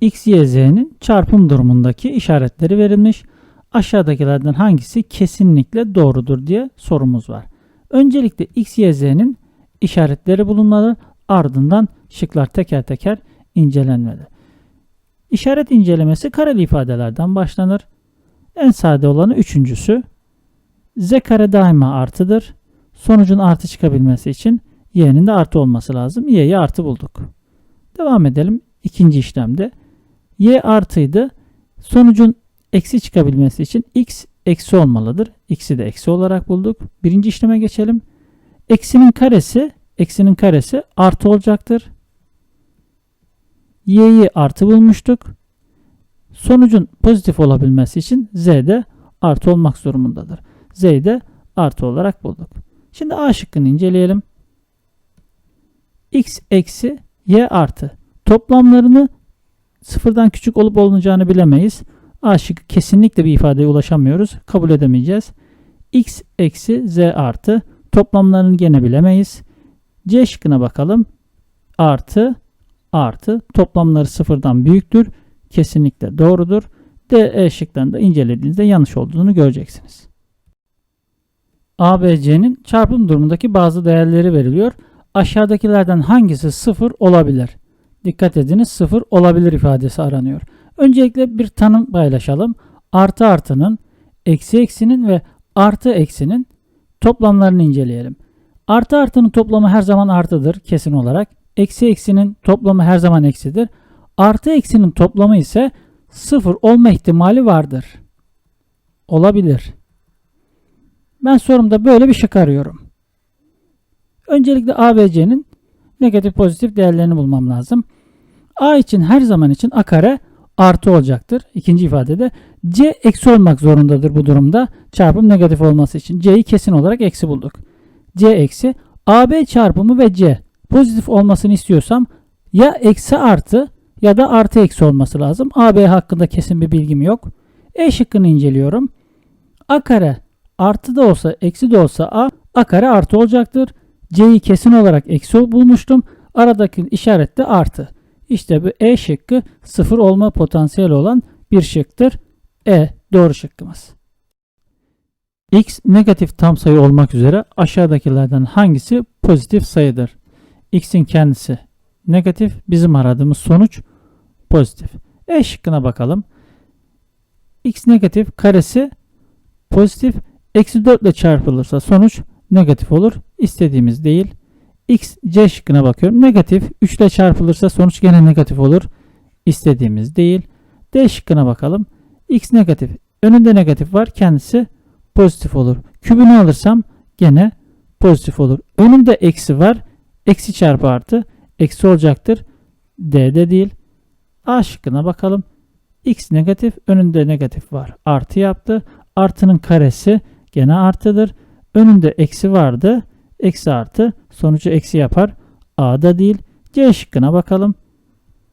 x, y, z'nin çarpım durumundaki işaretleri verilmiş. Aşağıdakilerden hangisi kesinlikle doğrudur diye sorumuz var. Öncelikle x, y, z'nin işaretleri bulunmalı. Ardından şıklar teker teker incelenmeli. İşaret incelemesi kareli ifadelerden başlanır. En sade olanı üçüncüsü. Z kare daima artıdır. Sonucun artı çıkabilmesi için y'nin de artı olması lazım. y'yi artı bulduk. Devam edelim. İkinci işlemde. Y artıydı. Sonucun eksi çıkabilmesi için x eksi olmalıdır. x'i de eksi olarak bulduk. Birinci işleme geçelim. Eksinin karesi, eksinin karesi artı olacaktır. y'yi artı bulmuştuk. Sonucun pozitif olabilmesi için z de artı olmak durumundadır. z'yi de artı olarak bulduk. Şimdi a şıkkını inceleyelim. x eksi y artı. Toplamlarını sıfırdan küçük olup olmayacağını bilemeyiz. A şıkkı kesinlikle bir ifadeye ulaşamıyoruz. Kabul edemeyeceğiz. x eksi z artı. Toplamlarını gene bilemeyiz. C şıkkına bakalım. Artı artı. Toplamları sıfırdan büyüktür. Kesinlikle doğrudur. D, E şıklarını incelediğinizde yanlış olduğunu göreceksiniz. ABC'nin çarpım durumundaki bazı değerleri veriliyor. Aşağıdakilerden hangisi sıfır olabilir? Dikkat ediniz sıfır olabilir ifadesi aranıyor. Öncelikle bir tanım paylaşalım. Artı artının, eksi eksinin ve artı eksinin toplamlarını inceleyelim. Artı artının toplamı her zaman artıdır kesin olarak. Eksi eksinin toplamı her zaman eksidir. Artı eksinin toplamı ise sıfır olma ihtimali vardır. Olabilir. Ben sorumda böyle bir şık arıyorum. Öncelikle ABC'nin negatif pozitif değerlerini bulmam lazım. A için her zaman için A kare artı olacaktır. İkinci ifadede C eksi olmak zorundadır bu durumda. Çarpım negatif olması için C'yi kesin olarak eksi bulduk. C eksi AB çarpımı ve C pozitif olmasını istiyorsam ya eksi artı ya da artı eksi olması lazım. AB hakkında kesin bir bilgim yok. E şıkkını inceliyorum. A kare artı da olsa eksi de olsa A, A kare artı olacaktır. C'yi kesin olarak eksi bulmuştum. Aradaki işaret de artı. İşte bu E şıkkı sıfır olma potansiyeli olan bir şıktır. E doğru şıkkımız. X negatif tam sayı olmak üzere aşağıdakilerden hangisi pozitif sayıdır? X'in kendisi negatif, bizim aradığımız sonuç pozitif. E şıkkına bakalım. X negatif karesi pozitif, eksi 4 ile çarpılırsa sonuç negatif olur. İstediğimiz değil. X, C şıkkına bakıyorum. Negatif 3 ile çarpılırsa sonuç gene negatif olur. İstediğimiz değil. D şıkkına bakalım. X negatif. Önünde negatif var. Kendisi pozitif olur. Kübünü alırsam gene pozitif olur. Önünde eksi var. Eksi çarpı artı. Eksi olacaktır. D'de değil. A şıkkına bakalım. X negatif. Önünde negatif var. Artı yaptı. Artının karesi gene artıdır. Önünde eksi vardı. Eksi artı sonucu eksi yapar. A'da değil. C şıkkına bakalım.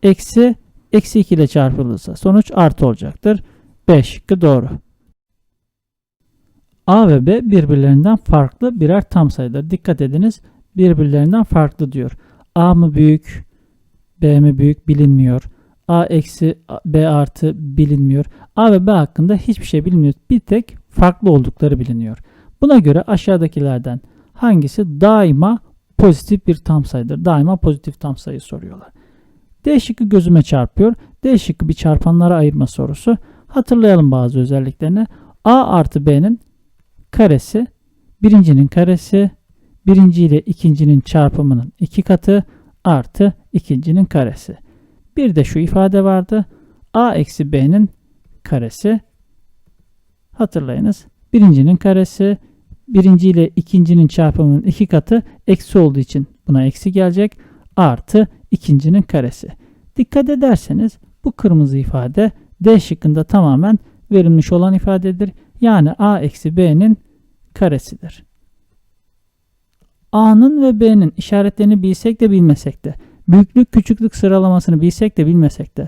Eksi eksi 2 ile çarpılırsa sonuç artı olacaktır. B şıkkı doğru. A ve B birbirlerinden farklı birer tam sayıdır. Dikkat ediniz birbirlerinden farklı diyor. A mı büyük, B mi büyük bilinmiyor. A eksi B artı bilinmiyor. A ve B hakkında hiçbir şey bilmiyoruz. Bir tek farklı oldukları biliniyor. Buna göre aşağıdakilerden hangisi daima pozitif bir tam sayıdır? Daima pozitif tam sayı soruyorlar. D şıkkı gözüme çarpıyor. D şıkkı bir çarpanlara ayırma sorusu. Hatırlayalım bazı özelliklerini. A artı B'nin karesi, birincinin karesi, birinci ile ikincinin çarpımının iki katı artı ikincinin karesi. Bir de şu ifade vardı. A eksi B'nin karesi. Hatırlayınız. Birincinin karesi, birinci ile ikincinin çarpımının iki katı eksi olduğu için buna eksi gelecek. Artı ikincinin karesi. Dikkat ederseniz bu kırmızı ifade D şıkkında tamamen verilmiş olan ifadedir. Yani A eksi B'nin karesidir. A'nın ve B'nin işaretlerini bilsek de bilmesek de, büyüklük küçüklük sıralamasını bilsek de bilmesek de,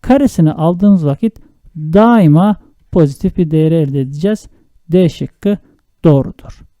karesini aldığımız vakit daima pozitif bir değeri elde edeceğiz. D şıkkı doğrudur.